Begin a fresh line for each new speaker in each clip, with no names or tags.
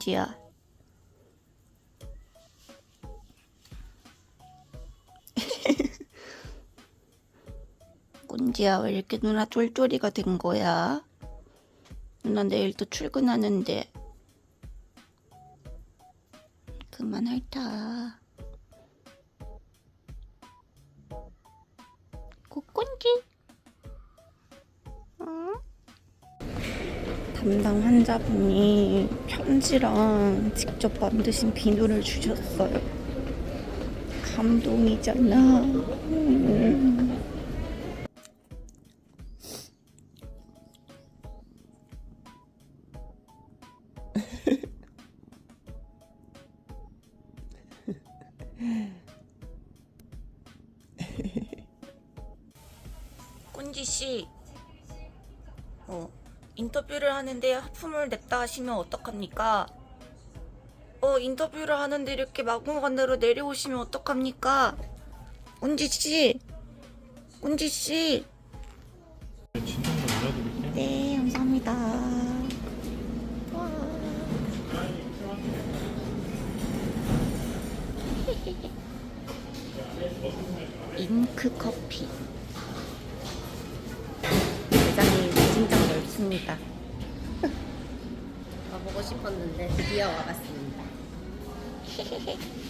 꼰지야. 꼰지야, 왜 이렇게 누나 쫄쫄이가 된 거야? 누나 내일 또 출근하는데. 그만 핥아. 꼬꼰지. 응? 담당 환자분이 편지랑 직접 만드신 비누를 주셨어요. 감동이잖아. 음. 꼰지 씨, 어, 인터뷰를 하는데 하품을 냈다 하시면 어떡합니까? 어, 인터뷰를 하는데 이렇게 막무가내로 내려오시면 어떡합니까? 꼰지 씨, 꼰지 씨. 네, 감사합니다. 와. 잉크 커 넓습니다.
와보고 싶었는데 드디어 와봤습니다.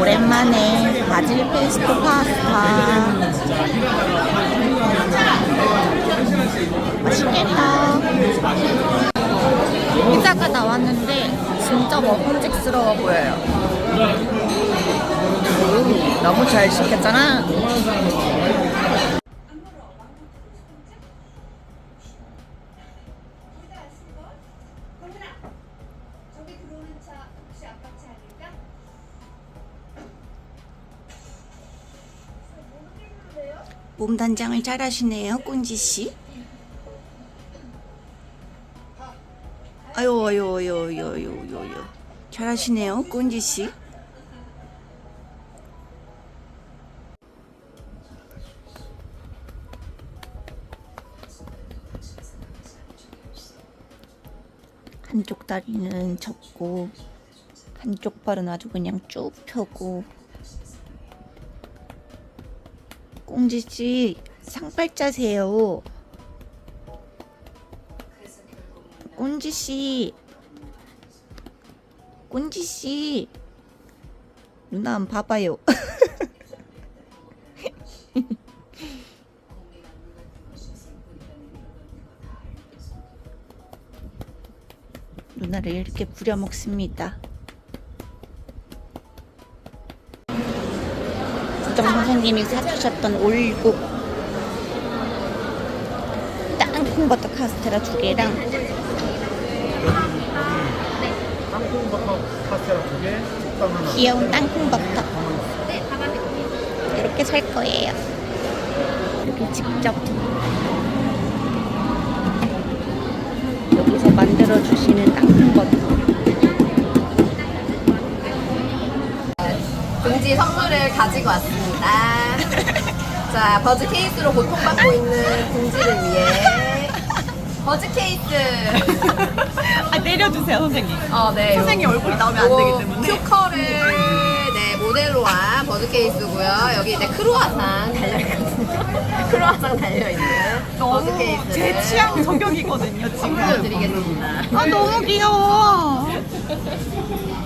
오랜만에 바질 페스토 파스타. 맛있겠다. 피자가 나왔는데 진짜 먹음직스러워 보여요. 오, 너무 잘 시켰잖아. 몸 단장을 잘 하시네요, 꼰지 씨. 아유, 아유, 아유, 아유, 아유, 아유. 잘 하시네요, 꼰지 씨. 한쪽 다리는 접고 한쪽 발은 아주 그냥 쭉 펴고 꽁지 씨 상팔자세요. 꽁지 씨, 꽁지 씨, 누나 한번 봐봐요. 이렇게 부려 먹습니다. 부정 선생님이 사주셨던 올국 땅콩버터 카스테라 두 개랑
땅콩버터 카스테라 두 개.
귀여운 땅콩버터 이렇게 살 거예요. 이렇게 직접 여기서 만들어 주시는 땅콩버터.
공지 선물을 가지고 왔습니다. 자, 버즈 케이스로 고통받고 있는 공지를 위해 버즈 케이스.
아 내려주세요 선생님.
어, 네.
선생님 얼굴이 나오면 안 되기 때문에.
큐커를 네, 모델로 한 버즈 케이스고요. 여기 이제 크로아상 달려 있거든요. 크로아상 달려 있는 버즈
너무
케이스.
제 취향 저격이거든요 지금.
드리겠습니다.
아 너무 귀여워.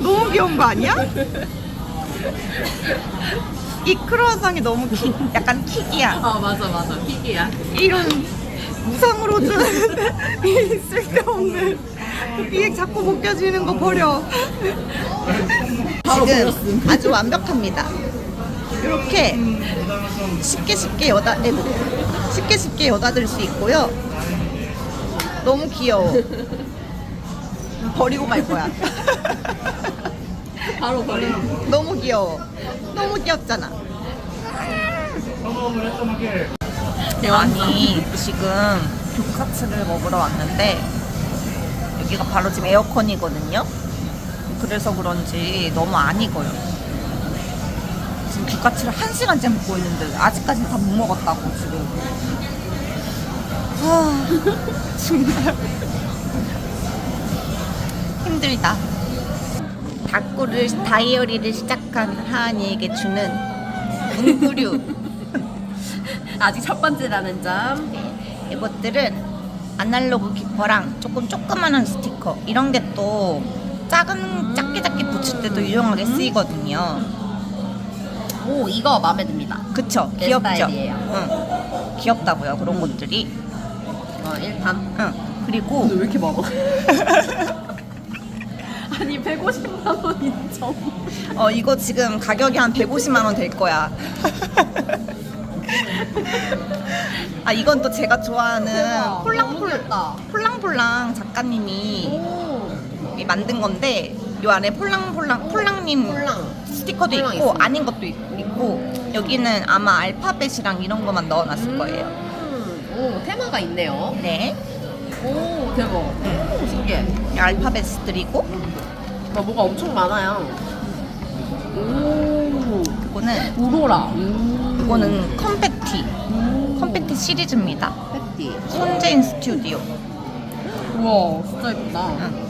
너무 귀여운 거 아니야? 이 크로아상이 너무 키, 약간 킥이야.
어, 맞아, 맞아. 픽이야.
이런 무상으로 주는 이 쓸데없는 이게 자꾸 벗겨지는 거 버려. 지금 아주 완벽합니다. 이렇게 쉽게 쉽게 여다 에, 쉽게 쉽게 여다들 수 있고요. 너무 귀여워. 버리고 갈 거야.
바로 버려.
너무 귀여워. 너무 귀엽잖아. 아니 지금 돈카츠를 먹으러 왔는데 여기가 바로 지금 에어컨이거든요. 그래서 그런지 너무 안 익어요.
두까치를 한 시간째 먹고 있는데 아직까지 다 못 먹었다고 지금. 아 정말 힘들다. 닭구를 다이어리를 시작한 하은이에게 주는 문구류.
아직 첫 번째라는 점.
이것들은 아날로그 기퍼랑 조금 조그만한 스티커 이런 게 또 작은 작게 작게 붙일 때도 유용하게 쓰이거든요.
오 이거 마음에 듭니다.
그쵸?
내
귀엽죠?
스타일이에요.
응. 귀엽다고요 그런 것들이.
어, 1탄.
응. 그리고
왜 이렇게 많아? 아니 150만 원 인정.
어 이거 지금 가격이 한 150만 원 될 거야. 아 이건 또 제가 좋아하는 폴랑폴
다
폴랑폴랑 작가님이
오
이 만든 건데 요 안에 폴랑폴랑 폴랑님
폴랑.
스티커도
폴랑
있고
있습니다.
아닌 것도 있- 있고 여기는 아마 알파벳이랑 이런 것만 넣어놨을 거예요.
음, 오 테마가 있네요.
네,
오 대박. 오, 신기해.
이 알파벳들이고
아, 뭐가 엄청 많아요. 오
이거는
오로라. 음.
이거는 컴팩티
음.
컴팩티 시리즈입니다.
패티.
손재인 스튜디오.
우와 진짜 예쁘다.
응.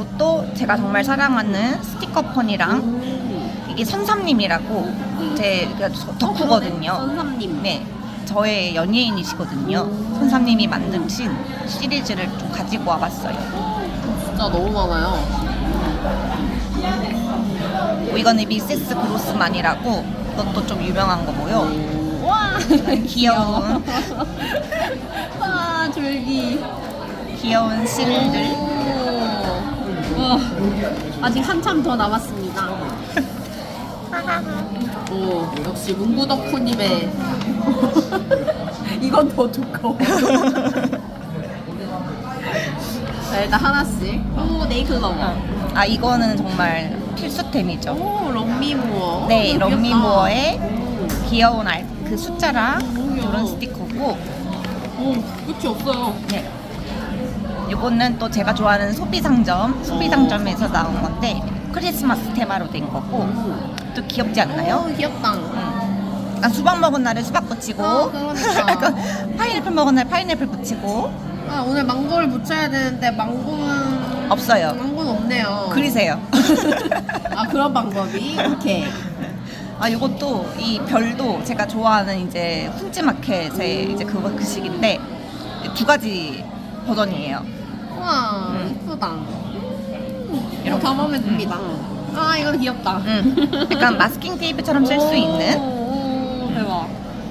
이것도 제가 정말 사랑하는 스티커 폰이랑
음.
이게 선삼님이라고 제 덕후거든요.
선삼님.
네, 저의 연예인이시거든요. 선삼님이 만드신 시리즈를 좀 가지고 와봤어요.
진짜 너무 많아요.
뭐 이거는 미세스 그로스만이라고 이것도 좀 유명한 거고요.
와
귀여운
와 졸기.
귀여운 실들.
와 아직 한참 더 남았습니다. 오 역시 문구 덕후님의 이건 더 두꺼워. 자 일단 하나씩. 오 네이클러버.
아 이거는 정말 필수템이죠.
오 럼미무어.
네,
오, 귀엽다. 오,
귀여운 알, 그 숫자랑
귀여워.
그런 스티커고
오 끝이 없어요.
네. 이거는 또 제가 좋아하는 소비상점, 소비상점에서 나온 건데 크리스마스 테마로 된 거고 또 귀엽지 않나요?
오 귀엽다.
응. 아, 수박 먹은 날에 수박 붙이고
어, 그러니까.
약간 파인애플 먹은 날 파인애플 붙이고
아 오늘 망고를 붙여야 되는데 망고는
없어요.
망고는 없네요.
그리세요.
아 그런 방법이 오케이.
아 이것도 이 별도 제가 좋아하는 이제 훈지마켓의 이제 그거 그 식인데 두 가지 버전이에요.
우와
음.
이쁘다. 다 마음에 듭니다. 아 이거 귀엽다.
음, 약간 마스킹 테이프처럼 쓸 수 있는
오, 오, 대박.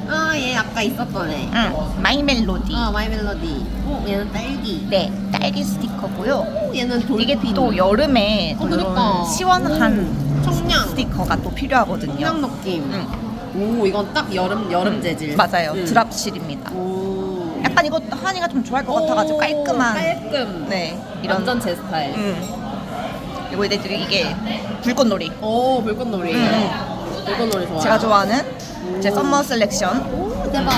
아 얘 아까 있었던 애.
음, 마이 멜로디.
아 마이 멜로디. 오 얘는 딸기.
네, 딸기 스티커고요.
오 얘는 돌핀.
이게 또 여름에 또
어, 그러니까.
이런 시원한
청량.
스티커가 또 필요하거든요.
청량 느낌.
음,
오 이건 딱 여름 여름 재질.
맞아요.
음.
드랍실입니다.
오.
약간 이거 하니가 좀 좋아할 것 같아가지고
오,
깔끔한.
깔끔.
네, 이런.
완전 제 스타일.
음. 이거 이제 이게 불꽃놀이.
오 불꽃놀이.
음.
불꽃놀이 좋아요.
제가 좋아하는 제 썸머 셀렉션.
오 대박.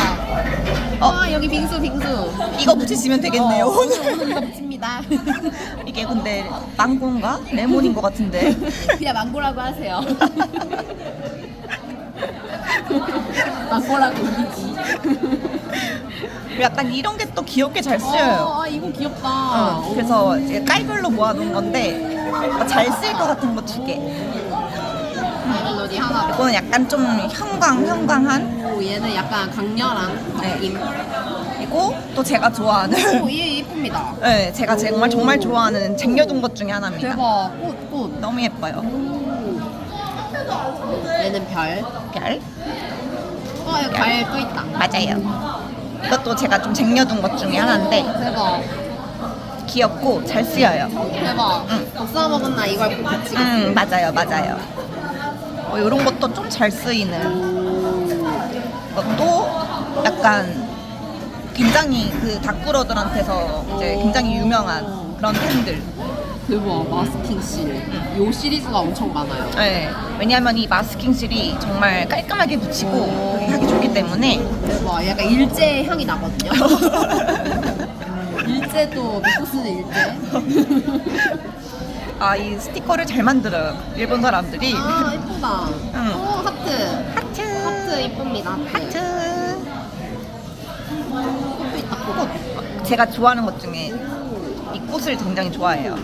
어.
아 여기 빙수 빙수.
이거 붙이시면 되겠네요.
어, 오늘 오늘 이거 붙입니다.
이게 근데 망고인가? 레몬인 것 같은데.
그냥 망고라고 하세요. 망고라고 이기지.
약간 이런 게 또 귀엽게 잘 쓰여요.
어, 아 이거 귀엽다.
어, 그래서 이제 깔별로 모아놓은 건데 잘 쓸 것 같은 거 두 개.
멜로디 하나.
이거는 약간 좀 형광 형광한
오 얘는 약간 강렬한
네.
느낌.
그리고 또 제가 좋아하는
오 얘 예쁩니다.
네 제가 정말 정말 좋아하는 쟁여둔 것 중에 하나입니다.
대박. 꽃 꽃.
너무 예뻐요.
오. 얘는 별.
별
어 여기 별또 있다.
맞아요. 이것도 제가 좀 쟁여둔 것 중에 하나인데
대박.
귀엽고 잘 쓰여요.
대박.
응.
복사 먹은 날 이걸 꼭 붙이겠어.
음 맞아요 맞아요. 어, 이런 것도 좀 잘 쓰이는 것도 약간 굉장히 그 닭구러들한테서 이제 굉장히 유명한 그런 템들.
대박. 마스킹 실. 요 시리즈가 엄청 많아요.
네. 왜냐하면 이 마스킹 실이 정말 깔끔하게 붙이고 하기 좋기 때문에
대박. 약간 일제 향이 나거든요. 일제 또 믿고 쓰는 일제.
아 이 스티커를 잘 만들어요. 일본 사람들이.
아 예쁘다.
응.
오 하트.
하트.
하트 이쁩니다. 하트. 꽃도 있다 꽃.
제가 좋아하는 것 중에 이 꽃을 굉장히 좋아해요.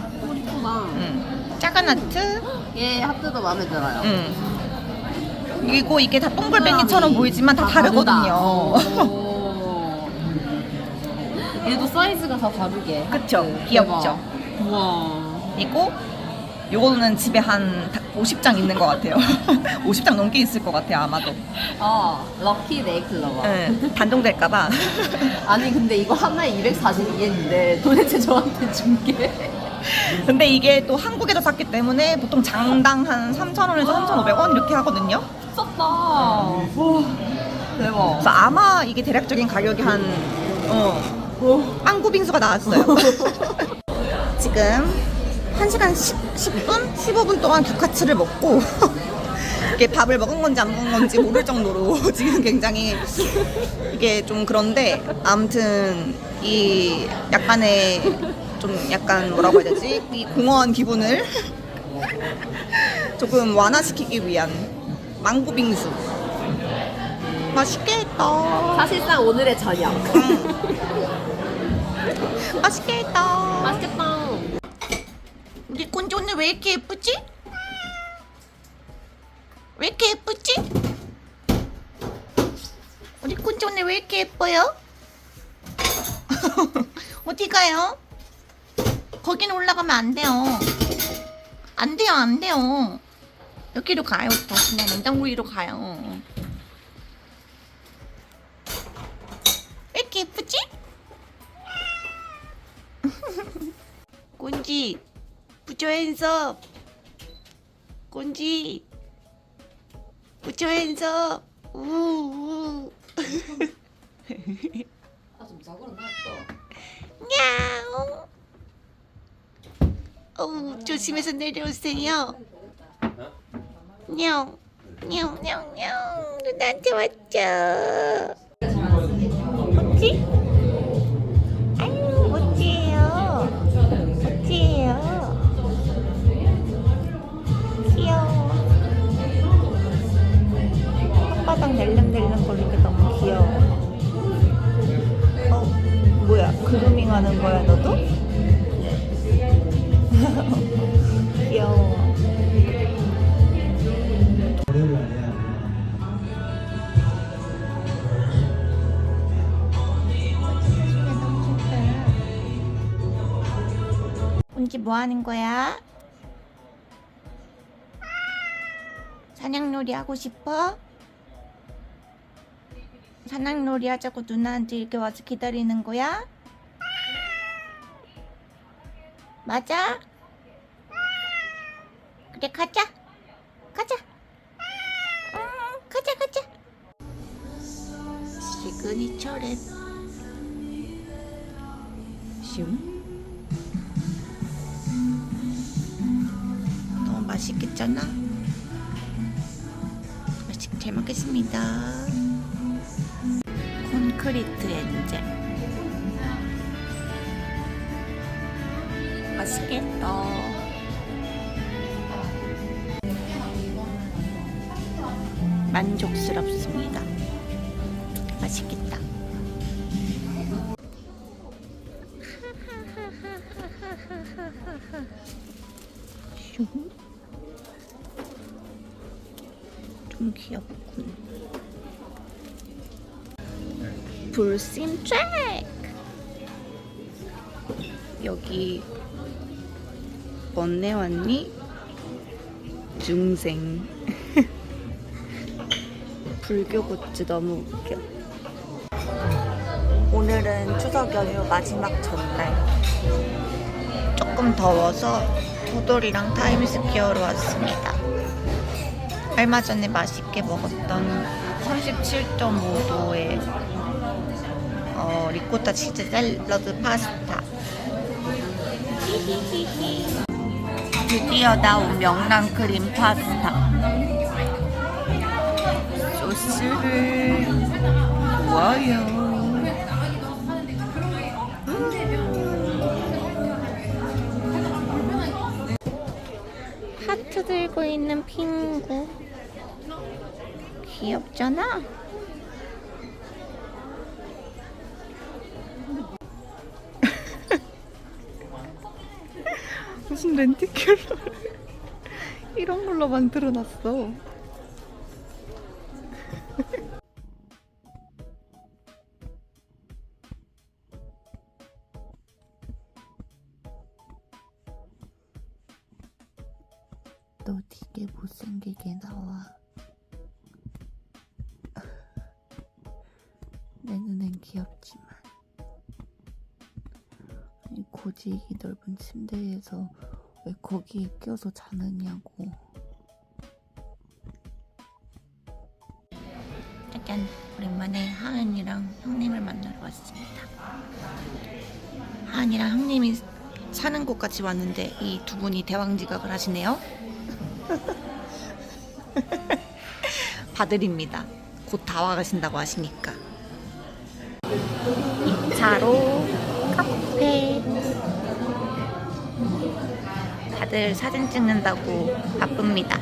꽃 이쁘다.
음. 작은 하트.
얘 하트도 마음에 들어요.
음. 그리고 이게 다 동글뱅이처럼 보이지만 다 다르거든요.
오. 얘도 사이즈가 다 다르게.
그쵸?
하트.
귀엽죠?
대박. 우와.
그리고 요거는 집에 한 50장 있는 것 같아요. 50장 넘게 있을 것 같아요, 아마도.
어, 럭키 네이클로버.
네, 단종될까봐.
아니 근데 이거 하나에 242엔인데 도대체 저한테 준 게?
근데 이게 또 한국에서 샀기 때문에 보통 장당 한 3,000원에서 3,500원 이렇게 하거든요.
와, 대박.
그래서 아마 이게 대략적인 가격이 한, 어, 빵구 빙수가 나왔어요. 지금 1시간 10, 10 분? 15분 동안 두카츠를 먹고 이게 밥을 먹은 건지 안 먹은 건지 모를 정도로 지금 굉장히 이게 좀 그런데 아무튼 이 약간의 좀 약간 뭐라고 해야 되지? 이 공허한 기분을 조금 완화시키기 위한 망고 빙수 맛있겠다
사실상 오늘의 저녁.
맛있겠다
맛있겠다.
우리 꼰지 오늘 왜 이렇게 예쁘지? 왜 이렇게 예쁘지? 우리 꼰지 오늘 왜 이렇게 예뻐요? 어디 가요? 거기는 올라가면 안 돼요. 안 돼요, 안 돼요. 여기로 가요. 다시 그냥 냉장고리로 가요. 왜 이렇게 예쁘지? 꼰지 hands up. 꼰지. Put your hands up. 우.
아좀 작은 나왔다.
냐옹. 어우, 조심해서 내려오세요. 냐옹. 냐옹, 냐옹, 냐옹. 누나한테 왔죠. 뭐지? 아유, 멋지예요. 멋지예요. 귀여워. 혓바닥 낼름낼름 거리는 게 너무 귀여워. 어, 뭐야? 그루밍 하는 거야, 너도? 귀여워. 언제 뭐 하는 거야? 사냥놀이 하고 싶어? 사냥놀이 하자고 누나한테 이렇게 와서 기다리는 거야? 맞아? 그래 가자. 가자. 응, 가자 가자. 시그니처 랩 슝. 너무 맛있겠잖아. 맛있 잘 먹겠습니다. 콘크리트 엔젤 맛있겠다. 만족스럽습니다. 맛있겠다. 슝. 좀 귀엽군. 불심 트랙! 여기 언제 왔니? 중생 불교 굿즈 너무 웃겨. 오늘은 추석 연휴 마지막 전날. 조금 더워서 도돌이랑 타임스퀘어로 왔습니다. 얼마 전에 맛있게 먹었던 37.5도의 어, 리코타 치즈 샐러드 파스타. 드디어 나온 명란 크림 파스타. 소스를 부어요. 하트 들고 있는 핑구. 귀엽잖아?
무슨 렌티큘러 이런 걸로 만들어놨어.
너 되게 못생기게 나와. 내 눈엔 귀엽지만. 아니, 굳이 이 넓은 침대에서 왜 거기에 껴서 자느냐고. 짜잔, 오랜만에 하은이랑 형님을 만나러 왔습니다. 하은이랑 형님이 사는 곳까지 왔는데 이 두 분이 대왕지각을 하시네요. 봐드립니다. 곧 다 와가신다고 하시니까. 2차로 카페. 다들 사진 찍는다고 바쁩니다.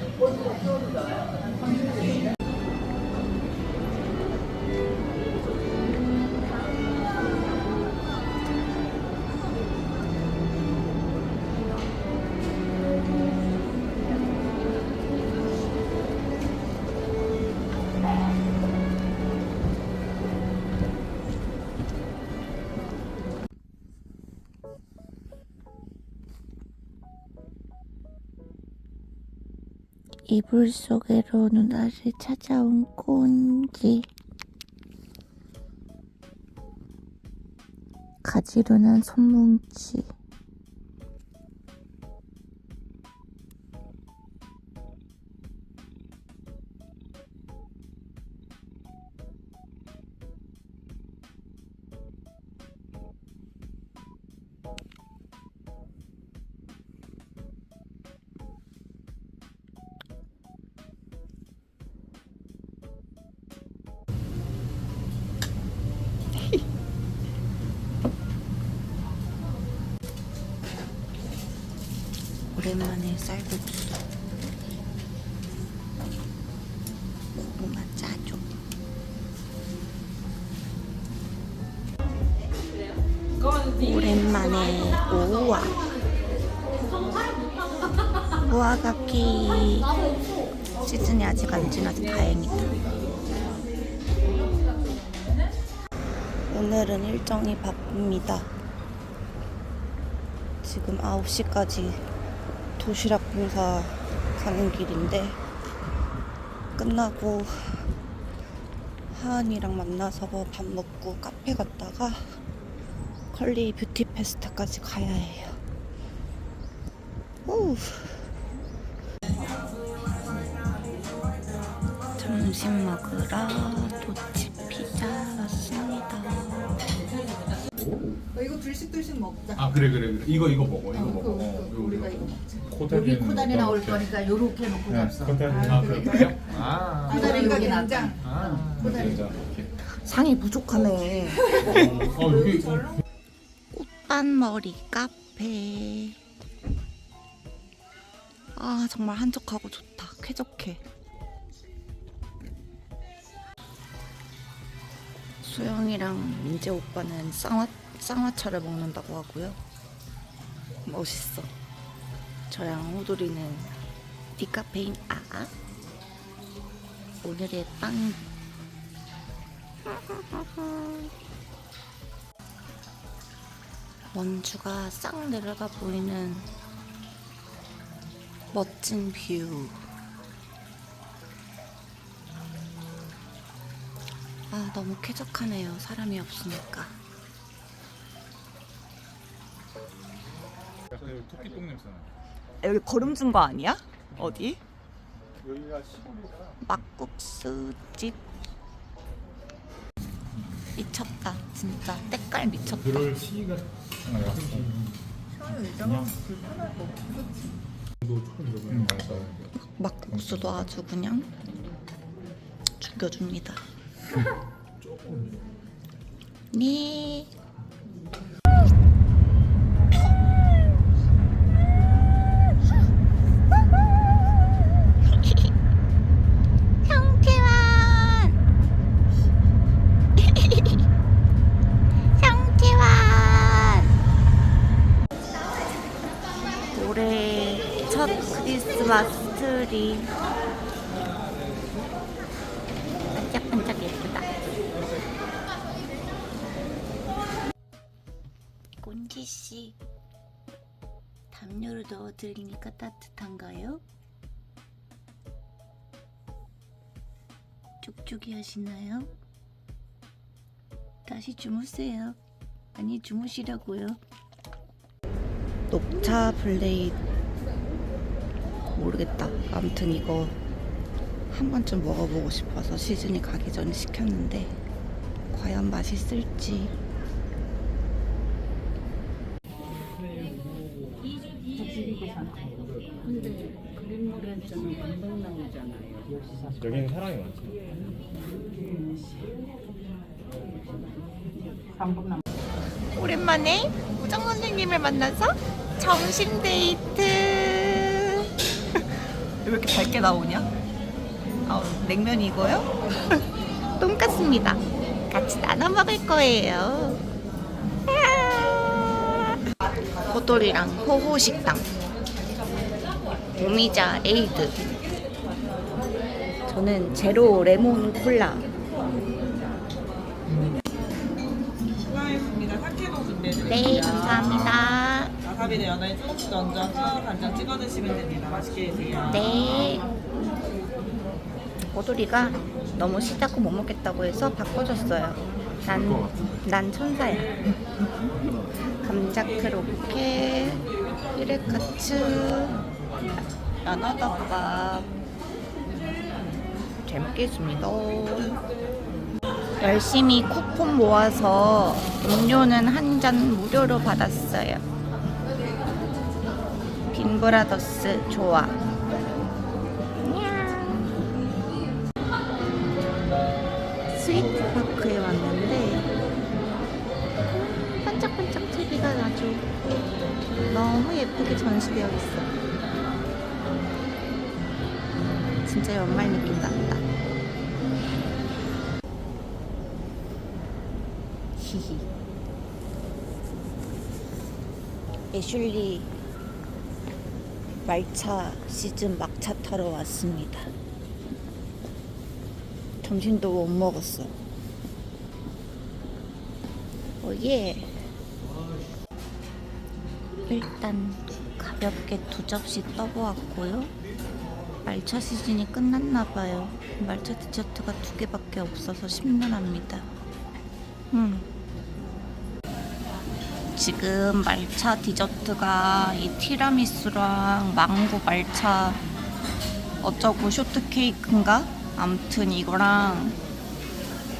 이불 속으로 누나를 찾아온 꼰지. 가지로 난 손뭉치. 오랜만에 쌀국수. 고구마 짜조. 오랜만에 오와. 우아가키 시즌이 아직 안 지나서 다행이다. 오늘은 일정이 바쁩니다. 지금 9시까지 도시락 공사 가는 길인데 끝나고 하은이랑 만나서 뭐밥 먹고 카페 갔다가 컬리 뷰티 페스타까지 가야 해요. 오. 점심 먹으러 도치 피자 왔 습니다.
아 그래 그래 그래 이거 이거 먹어 이거 먹어 어, 이거 우리가 이거
여기 코다리 나올 거니까 요렇게 놓고 갔어.
아 그래요? 아
코다리 여기 낫다.
아, 진짜. 이렇게.
상이 부족하네.
어, 여기 어,
꽃반머리 카페. 아, 정말 한적하고 좋다. 쾌적해. 수영이랑 민재 오빠는 쌍화, 쌍화차를 먹는다고 하고요. 멋있어. 저랑 호돌이는 디카페인 아. 오늘의 빵. 원주가 싹 내려다 보이는 멋진 뷰. 아, 너무 쾌적하네요. 사람이 없으니까.
약간 여기 토끼 똥 냄새 나.
여기 거름진 거 아니야? 어디?
여기가 시골이라.
막국수 집. 미쳤다. 진짜 때깔 미쳤다.
그럴 시기가 너 조금 응, 맞아.
막국수도 아주 그냥 죽여줍니다. 네.
마스 트리. 반짝반짝 예쁘다. 꼰지 씨, 담요를 넣어드리니까 따뜻한가요? 쪽쪽이 하시나요? 다시 주무세요. 아니 주무시라고요. 녹차 블레이드 모르겠다. 아무튼 이거 한 번쯤 먹어보고 싶어서 시즌이 가기 전에 시켰는데 과연 맛있을지.
여기는 사람이 많죠.
오랜만에 우정 선생님을 만나서 점심 데이트. 왜 이렇게 밝게 나오냐? 아, 냉면이고요. 돈까스입니다. 같이 나눠 먹을 거예요. 호돌이랑 호호 식당. 오미자 에이드. 저는 제로 레몬 콜라.
준비해드릴게요.
네, 감사합니다.
와사비를 연어에 조금씩 얹어서 간장 찍어 드시면 됩니다. 맛있게 드세요.
네. 오돌이가 너무 시다고 못 먹겠다고 해서 바꿔줬어요. 난, 난 천사야. 감자 크로케, 히레카츠, 연어덮밥. 잘 먹겠습니다. 열심히 쿠폰 모아서 음료는 한 잔 무료로 받았어요. 빈브라더스 좋아. 스위트파크에 왔는데 반짝반짝 TV가 아주 너무 예쁘게 전시되어 있어. 진짜 연말 느낌 난다. 히히. 애슐리 말차 시즌 막차 타러 왔습니다. 점심도 못 먹었어. 오예. 일단 가볍게 두 접시 떠보았고요. 말차 시즌이 끝났나 봐요. 말차 디저트가 두 개밖에 없어서 심란합니다. 음. 지금 말차 디저트가 이 티라미수랑 망고 말차 어쩌고 쇼트케이크인가? 암튼 이거랑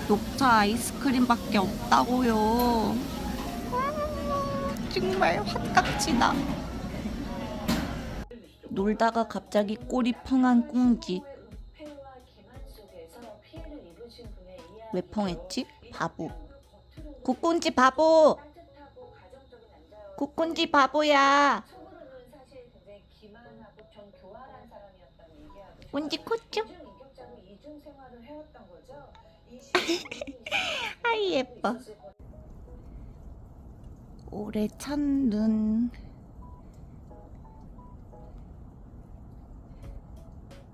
녹차 아이스크림밖에 없다고요. 음, 정말 화딱지다. 놀다가 갑자기 꼬리 펑한 꽁지. 왜 펑했지? 바보. 국군지 바보. 국군지 바보야. 꼰지 코쭈. 아이 예뻐. 올해 찬눈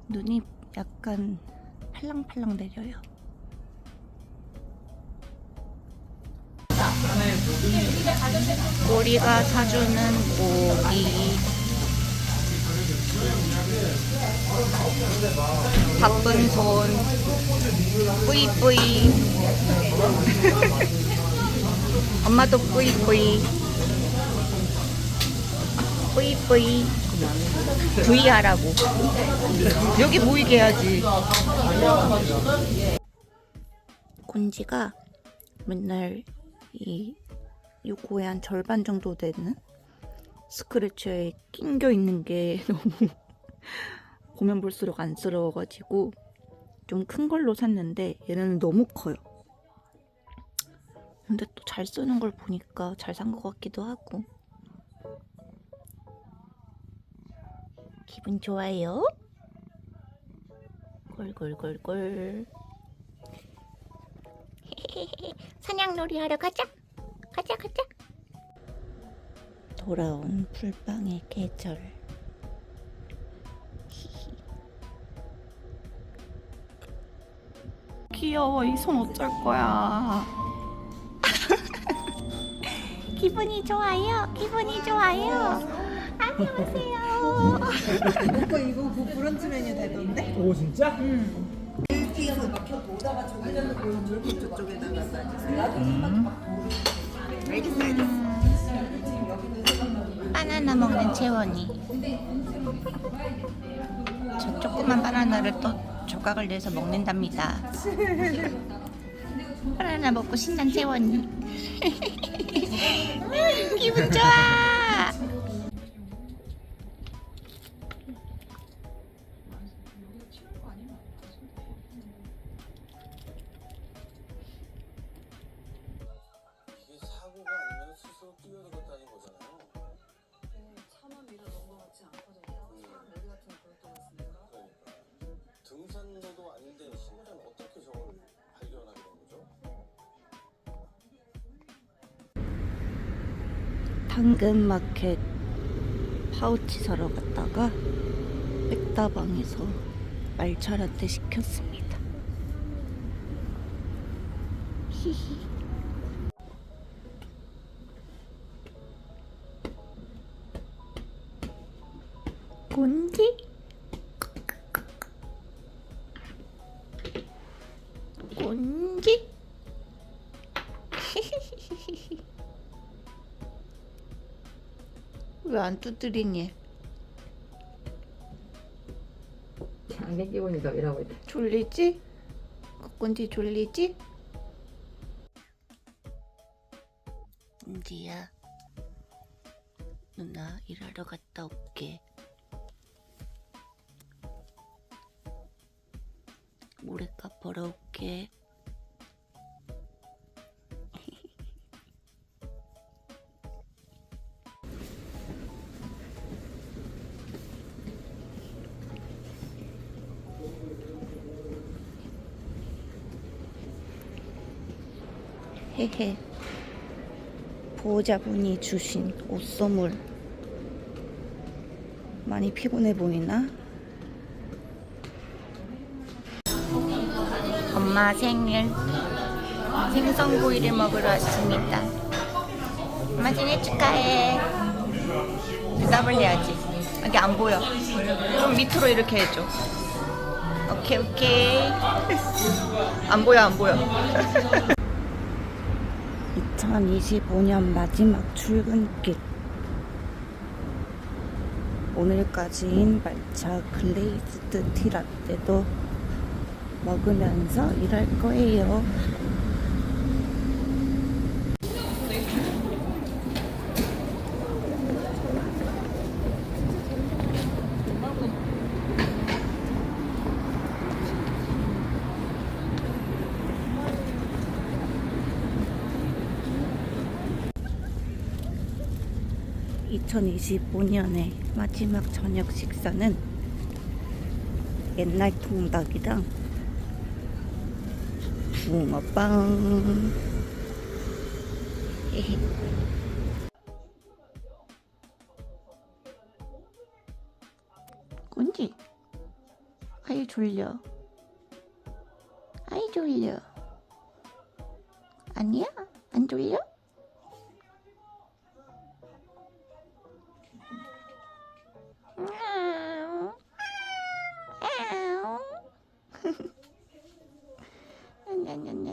눈이 약간 팔랑팔랑 내려요. 꼬리가 사주는 고기. 바쁜 손. 뿌이뿌이. 엄마도 뿌이뿌이. 뿌이뿌이. V 하라고. 여기 모이게 해야지. 곤지가 맨날 이 요거에 한 절반 정도 되는 스크래쳐에 낑겨 있는 게 너무 보면 볼수록 안쓰러워가지고 좀 큰 걸로 샀는데 얘는 너무 커요. 근데 또 잘 쓰는 걸 보니까 잘 산 것 같기도 하고. 기분 좋아요? 꼴꼴꼴꼴. 사냥놀이 하러 가자. 가자 가자. 돌아온 풀빵의 계절. 귀여워 이 손 어쩔 거야. 기분이 좋아요? 기분이 좋아요? 안녕하세요.
오빠 이거 그 브런치 메뉴 되던데?
오 진짜? 응.
이렇게 막혀 보다가 저기저기 저쪽에다가 나도 생각도 막 도는 바나나 먹는 채원이. 저 조그만 바나나를 또 조각을 내서 먹는답니다. 바나나 먹고 신난 채원이. 기분 좋아. 당근 마켓 파우치 사러 갔다가 백다방에서 말차 라떼 시켰습니다. 히히. 안 두드리니?
안개 끼우니까 이러고 있다.
졸리지? 꼰지 졸리지? 헤헤. 보호자분이 주신 옷 선물. 많이 피곤해 보이나? 엄마 생일. 생선구이를 먹으러 왔습니다. 엄마 생일 축하해. 대답을 해야지. 여기 안 보여. 좀 밑으로 이렇게 해줘. 오케이 오케이. 안 보여 안 보여 2025년 마지막 출근길 오늘까지인 말차 글레이즈드 티라떼도 먹으면서 일할 거예요. (2025년의) 마지막 저녁 식사는 옛날 통닭이랑 붕어빵. 꼰지 아이 졸려 아이 졸려 아니야 안 졸려? nya nya nya.